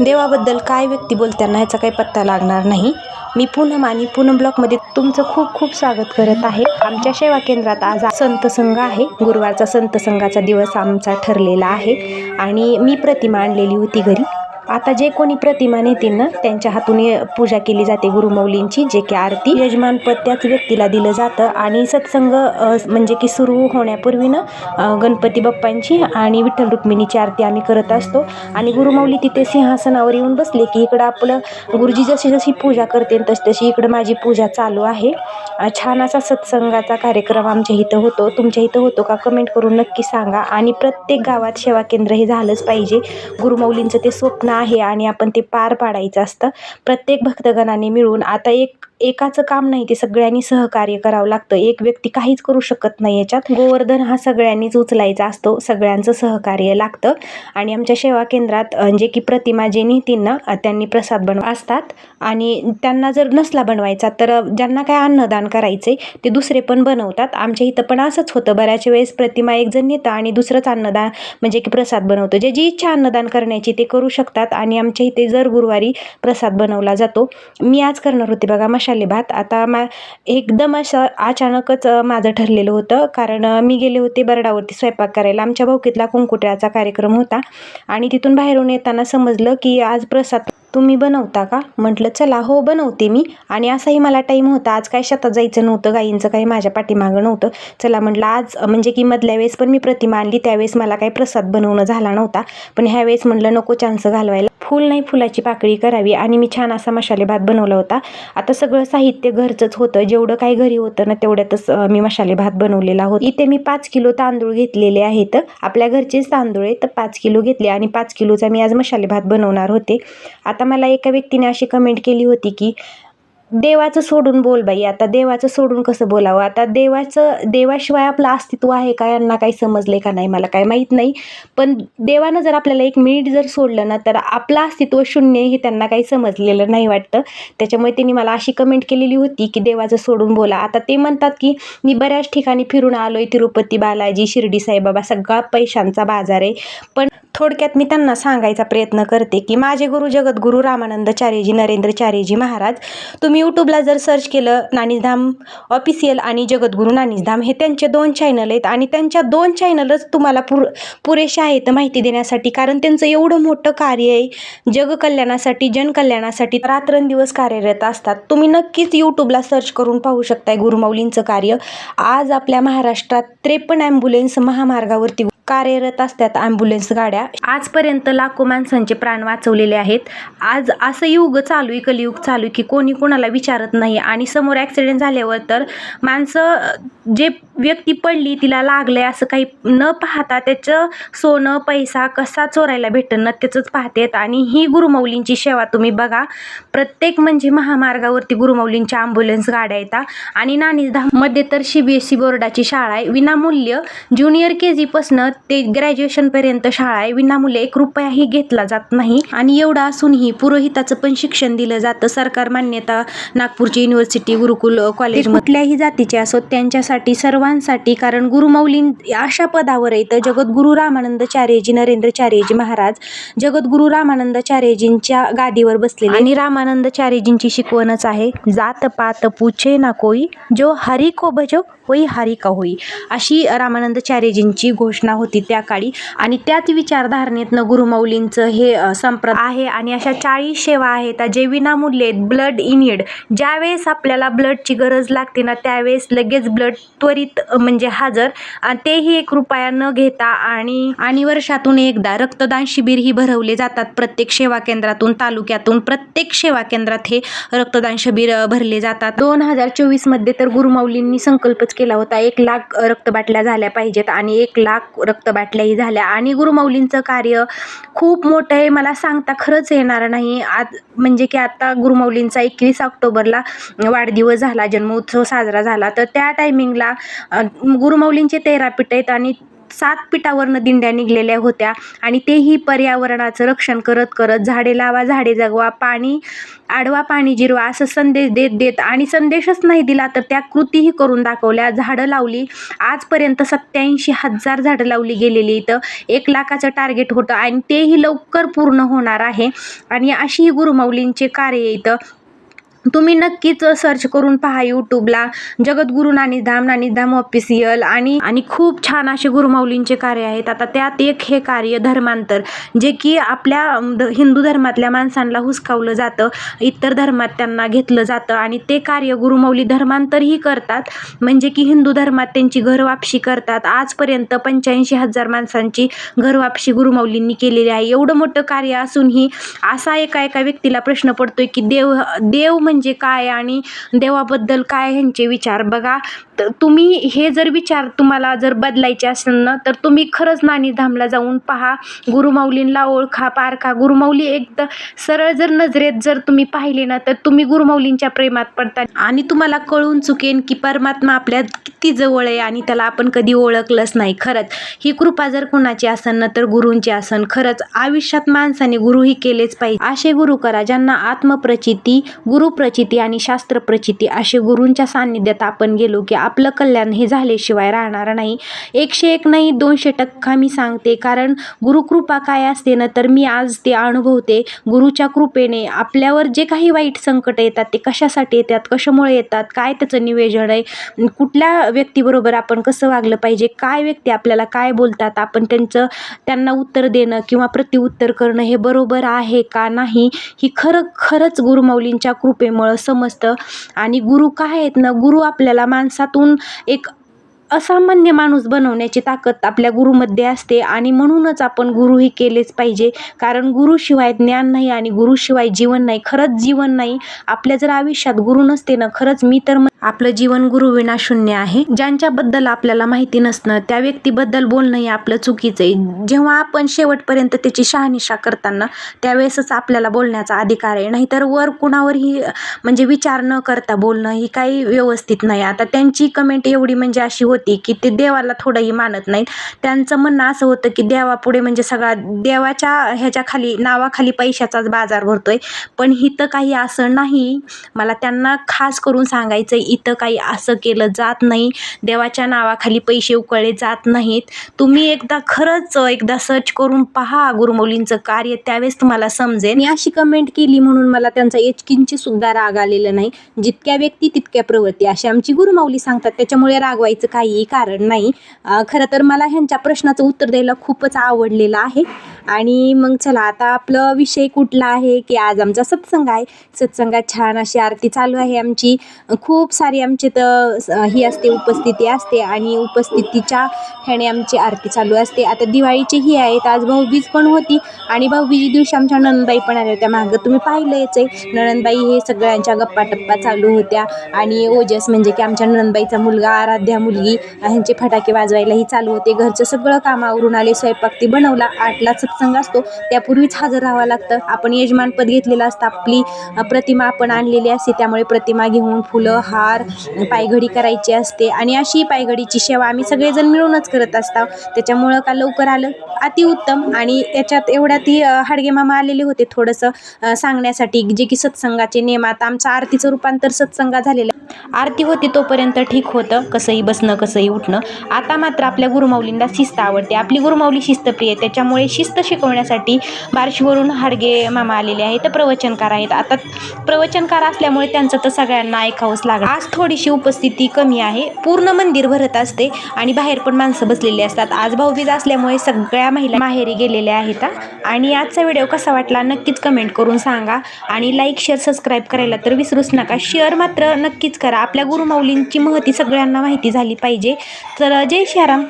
देवाबद्दल काय व्यक्ती बोलताना ह्याचा काही पत्ता लागणार नाही. मी पूनम आणि पूनम ब्लॉकमध्ये तुमचं खूप खूप स्वागत करत आहे. आमच्या सेवा केंद्रात आज संत संघ आहे. गुरुवारचा संत संघाचा दिवस आमचा ठरलेला आहे. आणि मी प्रतिमा आणलेली होती घरी. आता जे कोणी प्रतिमा नेतील ना त्यांच्या हातून ये- पूजा केली जाते गुरुमौलींची जे की आरती. यजमानपद त्याच व्यक्तीला दिलं जातं आणि सत्संग म्हणजे की सुरू होण्यापूर्वीनं ना गणपती बाप्पांची आणि विठ्ठल रुक्मिणीची आरती आम्ही करत असतो. आणि गुरुमौली तिथे सिंहासनावर येऊन बसले की इकडं आपलं गुरुजी जशी जशी पूजा करते तशी तशी इकडं माझी पूजा चालू आहे. छान असा सत्संगाचा कार्यक्रम आमच्या इथं होतो. तुमच्या इथं होतो का कमेंट करून नक्की सांगा. आणि प्रत्येक गावात सेवा केंद्र हे झालंच पाहिजे. गुरुमौलींचं ते स्वप्न आहे आणि आपण ते पार पाडायचं असतं. प्रत्येक भक्तगणाने मिळून आता एक एकाचं काम नाही ते सगळ्यांनी सहकार्य करावं लागतं. एक व्यक्ती काहीच करू शकत नाही याच्यात. गोवर्धन हा सगळ्यांनीच उचलायचा असतो. सगळ्यांचं सहकार्य लागतं. आणि आमच्या सेवा केंद्रात जे की प्रतिमा जे नेतील ना त्यांनी प्रसाद बनव असतात. आणि त्यांना जर नसला बनवायचा तर ज्यांना काय अन्नदान करायचे. ते दुसरे पण बनवतात. आमच्या इथं पण असंच होतं. बऱ्याच वेळेस प्रतिमा एक जण नेतं आणि दुसरंच अन्नदान म्हणजे की प्रसाद बनवतो. जे जी इच्छा अन्नदान करण्याची ते करू शकतात आणि आमच्या इथे जर गुरुवारी प्रसाद बनवला जातो. मी आज करणार होते बघा मसाले भात. आता मा एकदम असं अचानकच माझं ठरलेलं होतं. कारण मी गेले होते बरडावरती स्वयंपाक करायला. आमच्या भाऊकीतला कुंकुट्याचा कार्यक्रम होता. आणि तिथून बाहेरून येताना समजलं की आज प्रसाद तुम्ही बनवता का? म्हटलं चला हो बनवते मी. आणि असाही मला टाईम होता. आज काय शेतात जायचं नव्हतं गाईंचं काही माझ्या पाठीमागं नव्हतं. चला म्हटलं आज म्हणजे की मधल्या वेळेस पण मी प्रतिमा आणली त्यावेळेस मला काही प्रसाद बनवणं झाला नव्हता. पण ह्यावेळेस म्हटलं नको चान्स घालवायला. फुल नाही फुलाची पाकळी करावी आणि मी छान असा मसाले भात बनवला होता. आता सगळं साहित्य घरचंच होतं. जेवढं काही घरी होतं ना तेवढ्यातच मी मसाले भात बनवलेला होता. इथे मी पाच किलो तांदूळ घेतलेले आहेत. आपल्या घरचेच तांदूळ आहेत तर पाच किलो घेतले आणि पाच किलोचा मी आज मसाले भात बनवणार होते. आता मला एका व्यक्तीने अशी कमेंट केली होती की देवाचं सोडून बोल बाई आता देवाचं सोडून कसं बोलावं? आता देवाचं देवाशिवाय आपलं अस्तित्व आहे का? यांना काही समजले का नाही? मला काय माहीत नाही. पण देवानं जर आपल्याला एक मिनिट जर सोडलं ना तर आपलं अस्तित्व शून्य हे त्यांना काही समजलेलं नाही वाटतं. त्याच्यामुळे त्यांनी मला अशी कमेंट केलेली होती की देवाचं सोडून बोला. आता ते म्हणतात की मी बऱ्याच ठिकाणी फिरून आलो आहे तिरुपती बालाजी शिर्डी साईबाबा सगळा पैशांचा बाजार आहे. पण थोडक्यात मी त्यांना सांगायचा प्रयत्न करते की माझे गुरु जगद्गुरू रामानंदचार्यजी नरेंद्रचार्यजी महाराज तुम्ही यूट्यूबला जर सर्च केलं नानीधाम ऑफिशियल आणि जगद्गुरू नानीधाम हे त्यांचे दोन चॅनल आहेत आणि त्यांच्या दोन चॅनलच तुम्हाला पुर पुरेशा आहेत माहिती देण्यासाठी. कारण त्यांचं एवढं मोठं कार्य आहे जगकल्याणासाठी जनकल्याणासाठी रात्रंदिवस कार्यरत असतात. तुम्ही नक्कीच यूट्यूबला सर्च करून पाहू शकताय गुरुमौलींचं कार्य. आज आपल्या महाराष्ट्रात त्रेपन्न ॲम्ब्युलन्स महामार्गावरती कार्यरत असतात ॲम्ब्युलन्स गाड्या. आजपर्यंत लाखो माणसांचे प्राण वाचवलेले आहेत. आज असं युग चालू आहे कलियुग चालू आहे की कोणी कोणाला विचारत नाही आणि समोर ॲक्सिडेंट झाल्यावर तर माणसं जे व्यक्ती पडली तिला लागलं आहे असं काही न पाहता त्याचं सोनं पैसा कसा चोरायला भेटन ना त्याचंच पाहतेत. आणि ही गुरुमौलींची सेवा तुम्ही बघा. प्रत्येक म्हणजे महामार्गावरती गुरुमौलींच्या ॲम्ब्युलन्स गाड्या येतात आणि नाणीधाममध्ये तर सी बी एस सी बोर्डाची शाळा आहे. विनामूल्य ज्युनियर के जीपासनं ते ग्रॅज्युएशनपर्यंत शाळा आहे. विनामूल्य एक रुपयाही घेतला जात नाही. आणि एवढं असूनही पुरोहिताचं पण शिक्षण दिलं जातं. सरकार मान्यता नागपूरची युनिव्हर्सिटी गुरुकुल कॉलेज कुठल्याही जातीचे असो त्यांच्यासाठी सर्वांसाठी कारण गुरुमौली अशा पदावर येतं जगद्गुरू रामानंदचार्यजी नरेंद्रचार्यजी महाराज जगद्गुरू रामानंदचार्यजींच्या गादीवर बसलेले आणि रामानंदचार्यजींची शिकवणच आहे जात पात पूछे ना कोई जो हरी को भजो होई हरी का होई. अशी रामानंदचार्यजींची घोषणा होती. होती त्या काळी. आणि त्याच विचारधारणेतनं गुरुमौलींचं हे संप्रद संप्रदाय आहे. आणि अशा चाळीस सेवा आहेत जे विनामूल्य आहेत. ब्लड इनिड ज्यावेळेस आपल्याला ब्लडची गरज लागते ना त्यावेळेस लगेच ब्लड त्वरित म्हणजे हजर. तेही एक रुपया न घेता आणि आणि वर्षातून एकदा रक्तदान शिबिर ही भरवले जातात. प्रत्येक सेवा केंद्रातून तालुक्यातून प्रत्येक सेवा केंद्रात हे रक्तदान शिबिर भरले जातात. दोन हजार चोवीसमध्ये तर गुरुमौलींनी संकल्पच केला होता एक लाख रक्तबाटल्या झाल्या पाहिजेत. आणि एक लाख रक्तबाटल्याही झाल्या. आणि गुरुमौलींचं कार्य खूप मोठं आहे. मला सांगता खरंच येणार नाही. आज म्हणजे की आता गुरुमौलींचा एकवीस ऑक्टोबरला वाढदिवस झाला जन्मोत्सव साजरा झाला. तर त्या टायमिंगला गुरुमौलींचे तेरा पीठ आहेत आणि सात पिठावरनं दिंड्या निघलेल्या होत्या आणि तेही पर्यावरणाचं रक्षण करत करत झाडे लावा झाडे जगवा पाणी आडवा पाणी जिरवा असं संदेश देत देत आणि संदेशच नाही दिला तर त्या कृतीही करून दाखवल्या. झाडं लावली आजपर्यंत सत्याऐंशी हजार झाडं लावली गेलेली इथं एक लाखाचं टार्गेट होतं आणि तेही लवकर पूर्ण होणार आहे. आणि अशी गुरुमौलींचे गुरुमाऊलींचे कार्य इथं. तुम्ही नक्कीच सर्च करून पहा यूट्यूबला जगद्गुरू नानीधाम नानीधाम ऑफिसियल आणि आणि खूप छान असे गुरुमाऊलींचे कार्य आहेत. आता त्यात एक हे कार्य धर्मांतर जे की आपल्या हिंदू धर्मातल्या माणसांना हुसकावलं जातं. इतर धर्मात त्यांना घेतलं जातं. आणि ते कार्य गुरुमाऊली धर्मांतरही करतात. म्हणजे की हिंदू धर्मात त्यांची घरवापशी करतात. आजपर्यंत पंच्याऐंशी हजार माणसांची घरवापशी गुरुमाऊलींनी केलेली आहे. एवढं मोठं कार्य असूनही असा एका एका व्यक्तीला प्रश्न पडतोय की देव देव म्हणजे म्हणजे काय आणि देवाबद्दल काय ह्यांचे विचार? बघा तर तुम्ही हे जर विचार तुम्हाला जर बदलायचे असेल ना तर तुम्ही खरंच नाणीधामला जाऊन पहा. गुरुमाऊलींला ओळखा पारखा. गुरुमाऊली एकदा सरळ जर नजरेत जर तुम्ही पाहिले ना तर तुम्ही गुरुमाऊलींच्या प्रेमात पडता. आणि तुम्हाला कळून चुकेन की परमात्मा आपल्या किती जवळ आहे आणि त्याला आपण कधी ओळखलंच नाही. खरंच ही कृपा जर कोणाची असन ना तर गुरूंची असन. खरंच आयुष्यात माणसाने गुरुही केलेच पाहिजे. असे गुरु करा ज्यांना आत्मप्रचिती प्रचिती आणि शास्त्र प्रचिती असे गुरूंच्या सान्निध्यात आपण गेलो की आपलं कल्याण हे झाल्याशिवाय राहणार नाही. एकशे एक नाही दोनशे टक्का मी सांगते. कारण गुरुकृपा काय असते ना तर मी आज ते अनुभवते. गुरुच्या कृपेने आपल्यावर जे काही वाईट संकट येतात ते कशासाठी येतात कशामुळे येतात काय त्याचं निवेदन आहे कुठल्या व्यक्तीबरोबर आपण कसं वागलं पाहिजे काय व्यक्ती आपल्याला काय बोलतात आपण त्यांचं त्यांना उत्तर देणं किंवा प्रतिउत्तर करणं हे बरोबर आहे का नाही ही खरं खरंच गुरुमाऊलींच्या मुळं समजतं. आणि गुरु काय आहेत ना गुरु आपल्याला माणसातून एक असामान्य माणूस बनवण्याची ताकद आपल्या गुरुमध्ये असते आणि म्हणूनच आपण गुरुही केलेच पाहिजे. कारण गुरुशिवाय ज्ञान नाही आणि गुरुशिवाय जीवन नाही. खरंच जीवन नाही. आपल्या जर आयुष्यात गुरु नसते ना खरंच मी तर आपलं जीवन गुरुविना शून्य आहे. ज्यांच्याबद्दल आपल्याला माहिती नसणं त्या व्यक्तीबद्दल बोलणं हे आपलं चुकीचं आहे. जेव्हा आपण शेवटपर्यंत त्याची शहानिशा करताना त्यावेळेसच आपल्याला बोलण्याचा अधिकार आहे. नाहीतर वर कुणावरही म्हणजे विचार न करता बोलणं ही काही व्यवस्थित नाही. आता त्यांची कमेंट एवढी म्हणजे अशी होती होती की ते देवाला थोडंही मानत नाहीत. त्यांचं म्हणणं असं होतं की देवापुढे म्हणजे सगळा देवाच्या ह्याच्याखाली नावाखाली पैशाचाच बाजार भरतोय. पण इथं काही असं नाही. मला त्यांना खास करून सांगायचं इथं काही असं केलं जात नाही. देवाच्या नावाखाली पैसे उकळले जात नाहीत. तुम्ही एकदा खरंच एकदा सर्च करून पहा गुरुमौलींचं कार्य त्यावेळेस तुम्हाला समजेल. मी अशी कमेंट केली म्हणून मला त्यांचा एचकिंची सुद्धा राग आलेला नाही. जितक्या व्यक्ती तितक्या प्रवृत्ती. अशी आमची गुरुमाऊली सांगतात त्याच्यामुळे रागवायचं काही कारण नाही. खरं तर मला ह्यांच्या प्रश्नाचं उत्तर द्यायला खूपच आवडलेलं आहे. आणि मग चला आता आपलं विषय कुठला आहे की आज आमचा सत्संग आहे. सत्संगात छान अशी आरती चालू आहे आमची. खूप सारी आमची तर ही असते उपस्थिती असते आणि उपस्थितीच्या ह्याने आमची आरती चालू असते. आता दिवाळीची ही आहेत आज भाऊबीज पण होती आणि भाऊबीजी दिवशी आमच्या नंदबाई पण आल्या होत्या. मागं तुम्ही पाहिलंच आहे. नणंदबाई हे सगळ्यांच्या गप्पा टप्पा चालू होत्या आणि ओजस म्हणजे की आमच्या नणंदबाईचा मुलगा आराध्या मुलगी ह्यांचे फटाके वाजवायलाही चालू होते. घरचं सगळं कामावरून आले स्वयंपाक ती बनवला. आठला सत्संग असतो त्यापूर्वीच हजर राहावं लागतं. आपण यजमानपद घेतलेलं असतं आपली प्रतिमा आपण आणलेली असते. त्यामुळे प्रतिमा घेऊन फुलं हार पायघडी करायची असते. आणि अशी पायघडीची सेवा आम्ही सगळेजण मिळूनच करत असतो त्याच्यामुळं का लवकर आलं? अतिउत्तम. आणि याच्यात एवढ्या ती हाडगे मामा आलेले होते थोडंसं सांगण्यासाठी. जे की सत्संगाचे नियम आता आमचं आरतीचं रूपांतर सत्संगा झालेलं आरती होती तोपर्यंत ठीक होतं. कसंही बसणं कसंही उठणं. आता मात्र आपल्या गुरुमाऊलींना शिस्त आवडते. आपली गुरुमाऊली शिस्तप्रिय आहे. त्याच्यामुळे शिस्त शिकवण्यासाठी बार्शीवरून हाडगे मामा आलेले आहेत तर प्रवचनकार आहेत. आता प्रवचनकार असल्यामुळे त्यांचं तर सगळ्यांना ऐकावंच लागलं आज थोडीशी उपस्थिती कमी आहे. पूर्ण मंदिर भरत असते आणि बाहेर पण माणसं बसलेली असतात. आज भाऊबीज असल्यामुळे सगळ्या महिला माहेरी गेलेल्या आहेत आणि आजचा व्हिडिओ कसा वाटला नक्कीच कमेंट करून सांगा. आणि लाईक शेअर सबस्क्राईब करायला तर विसरूच नका. शेअर मात्र नक्कीच करा. आपल्या गुरुमाऊलींची महती सगळ्यांना माहिती झाली पाहिजे. तर जय श्रीराम